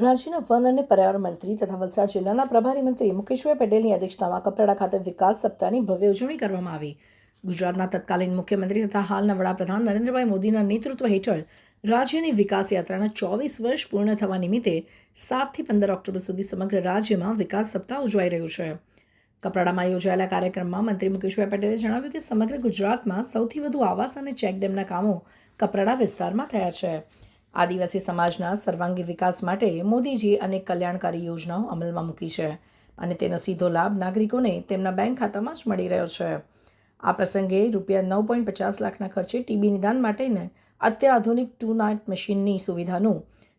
રાજ્યના વન અને પર્યાવરણ મંત્રી તથા વલસાડ જિલ્લાના પ્રભારી મંત્રી મુકેશભાઈ પટેલની અધ્યક્ષતામાં કપરાડા ખાતે વિકાસ સપ્તાહની ભવ્ય ઉજવણી કરવામાં આવી. ગુજરાતના તત્કાલીન મુખ્યમંત્રી તથા હાલના વડાપ્રધાન નરેન્દ્રભાઈ મોદીના નેતૃત્વ હેઠળ રાજ્યની વિકાસ યાત્રાના ચોવીસ વર્ષ પૂર્ણ થવા નિમિત્તે સાતથી પંદર ઓક્ટોબર સુધી સમગ્ર રાજ્યમાં વિકાસ સપ્તાહ ઉજવાઈ રહ્યું છે. કપરાડામાં યોજાયેલા કાર્યક્રમમાં મંત્રી મુકેશભાઈ પટેલે જણાવ્યું કે સમગ્ર ગુજરાતમાં સૌથી વધુ આવાસ અને ચેકડેમના કામો કપરાડા વિસ્તારમાં થયા છે. આદિવાસી સમાજના સર્વાંગી વિકાસ માટે મોદીજી અનેક કલ્યાણકારી યોજનાઓ અમલમાં મૂકી છે અને તેનો સીધો લાભ નાગરિકોને તેમના બેંક ખાતામાં જ મળી રહ્યો છે. આ પ્રસંગે રૂપિયા નવ પોઈન્ટ પચાસ લાખના ખર્ચે ટીબી નિદાન માટેને અત્યાધુનિક ટુ નાઇટ મશીનની સુવિધાનું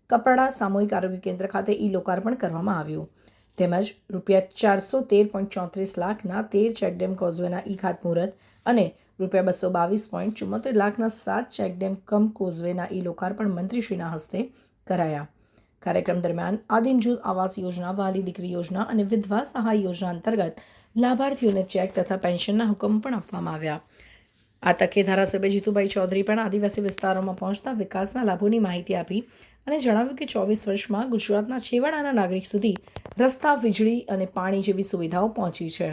કપરાડા સામૂહિક આરોગ્ય કેન્દ્ર ખાતે ઈ લોકાર્પણ કરવામાં આવ્યું. તેમજ રૂપિયા ચારસો તેર પોઈન્ટ ચોત્રીસ લાખના તેર ચેકડેમ કોઝવેના ઈ ખાતમુહૂર્ત અને રૂપિયા બસો બાવીસ પોઈન્ટ ચુમ્મોતેર લાખના સાત ચેકડેમ કમ કોઝવેના ઈ લોકાર્પણ મંત્રીશ્રીના હસ્તે કરાયા. કાર્યક્રમ દરમિયાન આદિમ જૂથ આવાસ યોજના, વાલી દીકરી યોજના અને વિધવા સહાય યોજના અંતર્ગત લાભાર્થીઓને ચેક તથા પેન્શનના હુકમ પણ આપવામાં આવ્યા. આ તકે ધારાસભ્ય જીતુભાઈ ચૌધરી પણ આદિવાસી વિસ્તારોમાં પહોંચતા વિકાસના લાભોની માહિતી આપી અને જણાવ્યું કે ચોવીસ વર્ષમાં ગુજરાતના છેવાડાના નાગરિક સુધી રસ્તા, વીજળી અને પાણી જેવી સુવિધાઓ પહોંચી છે.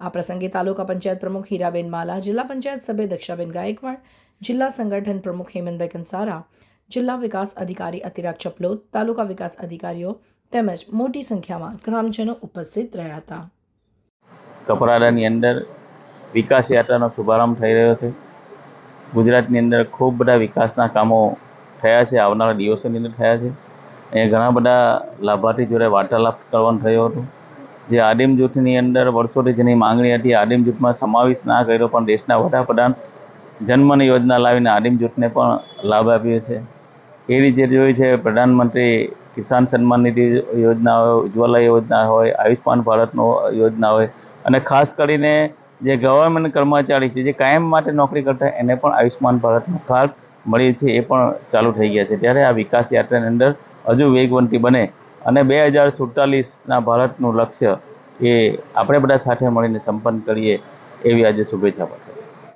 આ પ્રસંગે તાલુકા પંચાયત પ્રમુખ હીરાબેન માલા, જિલ્લા પંચાયત સભ્ય દક્ષાબેન ગાયકવાડ, જિલ્લા સંગઠન પ્રમુખ હેમંતભાઈ કંસારા, જિલ્લા વિકાસ અધિકારી અતિરાગ ચપલોદ, તાલુકા વિકાસ અધિકારીઓ તેમજ મોટી સંખ્યામાં ગ્રામજનો ઉપસ્થિત રહ્યા હતા. કપરાડાની અંદર વિકાસ યાત્રાનો શુભારંભ થઈ રહ્યો છે. ગુજરાતની અંદર ખૂબ બધા વિકાસના કામો થયા છે, આવનારા દિવસોની અંદર થયા છે. અહીંયા ઘણા બધા લાભાર્થી જોડે વાર્તાલાપ કરવાનું થયો હતું. જે આદિમ જૂથની અંદર વર્ષોથી જેની માંગણી હતી, આદિમ જૂથમાં સમાવેશ ના કર્યો, પણ દેશના વડાપ્રધાન જન્મની યોજના લાવીને આદિમ જૂથને પણ લાભ આપ્યો છે. એ રીતે જોઈ છે, પ્રધાનમંત્રી કિસાન સન્માન નિધિ યોજના હોય, ઉજ્જવલા યોજના હોય આયુષ્માન ભારતનો યોજના હોય, અને ખાસ કરીને જે ગવર્મેન્ટ કર્મચારી છે, જે કાયમ માટે નોકરી કરતા એને પણ આયુષ્માન ભારતનો કાર્ડ મળી છે, એ પણ ચાલુ થઈ ગયા છે. ત્યારે આ વિકાસ યાત્રાની અંદર હજુ વેગવંતી બને અને બે હજાર સુડતાલીસના ભારતનું લક્ષ્ય એ આપણે બધા સાથે મળીને સંપન્ન કરીએ એવી આજે શુભેચ્છા પાઠવું.